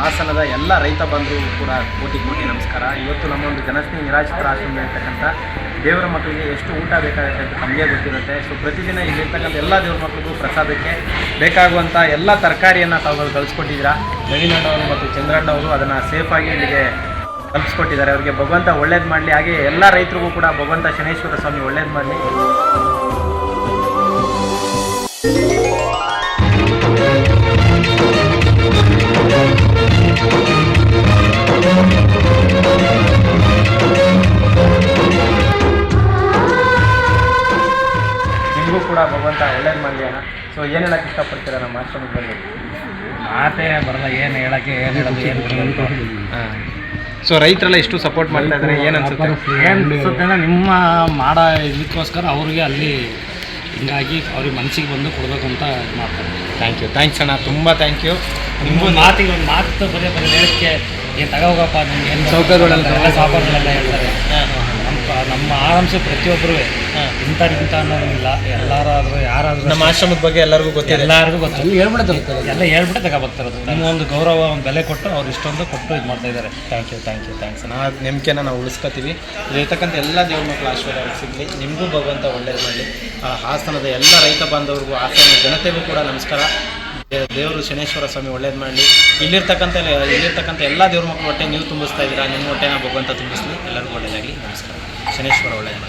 ಹಾಸನದ ಎಲ್ಲ ರೈತ ಬಂಧುಗಳು ಕೂಡ ಕೋಟಿ ಕೋಟಿ ನಮಸ್ಕಾರ. ಇವತ್ತು ನಮ್ಮ ಒಂದು ಜನಸ್ನೇಹಿ ನಿರಾಶ್ರಿತರ ಇರ್ತಕ್ಕಂಥ ದೇವರ ಮಕ್ಕಳಿಗೆ ಎಷ್ಟು ಊಟ ಬೇಕಾಗುತ್ತೆ ನಮಗೆ ಗೊತ್ತಿರುತ್ತೆ. ಸೊ ಪ್ರತಿದಿನ ಇಲ್ಲಿರ್ತಕ್ಕಂಥ ಎಲ್ಲ ದೇವ್ರ ಮಕ್ಕಳಿಗೂ ಪ್ರಸಾದಕ್ಕೆ ಬೇಕಾಗುವಂಥ ಎಲ್ಲ ತರಕಾರಿಯನ್ನು ತಾವು ಕಳಿಸ್ಕೊಟ್ಟಿದ್ದೀರಾ. ರವೀನಣ್ಣವರು ಮತ್ತು ಚಂದ್ರಣ್ಣವರು ಅದನ್ನು ಸೇಫಾಗಿ ಇಲ್ಲಿಗೆ ತಲುಪಿಸ್ಕೊಟ್ಟಿದ್ದಾರೆ. ಅವರಿಗೆ ಭಗವಂತ ಒಳ್ಳೇದು ಮಾಡಲಿ. ಹಾಗೆ ಎಲ್ಲ ರೈತರಿಗೂ ಕೂಡ ಭಗವಂತ ಶನೇಶ್ವರ ಸ್ವಾಮಿ ಒಳ್ಳೇದು ಮಾಡಲಿ. ಭಗವಂತ ಒಳ್ಳೇದು ಮಾಡಲಿ ಅಣ್ಣ. ಸೊ ಏನು ಹೇಳಕ್ಕೆ ಇಷ್ಟಪಡ್ತೀರಾ ನಮ್ಮ ಆಶ್ರಮದ ಬಗ್ಗೆ ಮಾತೇ ಬರಲ್ಲ ಏನು ಹೇಳಕ್ಕೆ ಏನು ಹೇಳೋದು ಏನು ಹಾಂ. ಸೊ ರೈತರೆಲ್ಲ ಎಷ್ಟು ಸಪೋರ್ಟ್ ಮಾಡ್ತಾ ಇದ್ದಾರೆ ಏನು ಅನ್ಸುತ್ತೆ? ಏನು ಅನ್ಸುತ್ತೆ ಅಂದ್ರೆ ನಿಮ್ಮ ಮಾಡೋ ಇದಕ್ಕೋಸ್ಕರ ಅವ್ರಿಗೆ ಅಲ್ಲಿ ಹಿಂಗಾಗಿ ಅವ್ರಿಗೆ ಮನಸ್ಸಿಗೆ ಬಂದು ಕೊಡಬೇಕು ಅಂತ ಇದು ಮಾಡ್ತಾರೆ. ಥ್ಯಾಂಕ್ ಯು ಥ್ಯಾಂಕ್ಸ್ ಅಣ್ಣ. ತುಂಬ ಥ್ಯಾಂಕ್ ಯು ನಿಮ್ಮ ಮಾತಿಗೆ ಒಂದು ಮಾತು ಬರೀ ಬರೀ ಹೇಳಕ್ಕೆ ಏನು ತಗೋಗಪ್ಪ ನಿಮ್ಗೆ ಏನು ಸೌಕರ್ಯಗಳೆಲ್ಲ ಎಲ್ಲ ಸಾವುಕಾರಗಳೆಲ್ಲ ಹೇಳ್ತಾರೆ. ನಮ್ಮ ಆರಾಮ್ಸೆ ಪ್ರತಿಯೊಬ್ಬರು ಇಂಥ ಇಂಥ ಅನ್ನೋದಿಲ್ಲ ಎಲ್ಲಾರಾದ್ರೂ ಯಾರಾದ್ರೂ ನಮ್ಮ ಆಶ್ರಮದ ಬಗ್ಗೆ ಎಲ್ಲರಿಗೂ ಗೊತ್ತಿದೆ. ಎಲ್ಲರಿಗೂ ಗೊತ್ತು. ಎಲ್ಲ ಹೇಳ್ಬಿಟ್ಟೆ ತಗೋಬರ್ತಿರೋದು ನಿಮ್ಮ ಒಂದು ಗೌರವ ಒಂದು ಬೆಲೆ ಕೊಟ್ಟು ಅವ್ರು ಇಷ್ಟೊಂದು ಕೊಟ್ಟು ಇದು ಮಾಡ್ತಾ ಇದ್ದಾರೆ thank you thank you thanks ನಾ ನೆಮ್ಮಕೆನ ನಂಬಿಕೆನ ನಾವು ಉಳಿಸ್ಕೊತೀವಿ. ಇಲ್ಲಿರ್ತಕ್ಕಂಥ ಎಲ್ಲ ದೇವ್ರ ಮಕ್ಕಳ ಆಶೀರ್ವಾದ ಸಿಗಲಿ. ನಿಮಗೂ ಭಗವಂತ ಒಳ್ಳೇದು ಮಾಡಲಿ. ಆ ಹಾಸನದ ಎಲ್ಲ ರೈತ ಬಾಂಧವರಿಗೂ ಹಾಸನ ಜನತೆಗೂ ಕೂಡ ನಮಸ್ಕಾರ. ದೇವರು ಶನೇಶ್ವರ ಸ್ವಾಮಿ ಒಳ್ಳೇದು ಮಾಡಲಿ. ಇಲ್ಲಿರ್ತಕ್ಕಂಥ ಇಲ್ಲಿರ್ತಕ್ಕಂಥ ಎಲ್ಲ ದೇವ್ರ ಮಕ್ಕಳು ಹೊಟ್ಟೆ ನೀವು ತುಂಬಿಸ್ತಾ ಇದ್ದೀರಾ, ನಿಮ್ಮ ಹೊಟ್ಟೆನ ಭಗವಂತ ತುಂಬಿಸ್ಲಿ. ಎಲ್ಲರಿಗೂ ಒಳ್ಳೆಯದಾಗಲಿ ನಮಸ್ಕಾರ. ಶನೇಶ್ವರ ಒಳ್ಳೇದು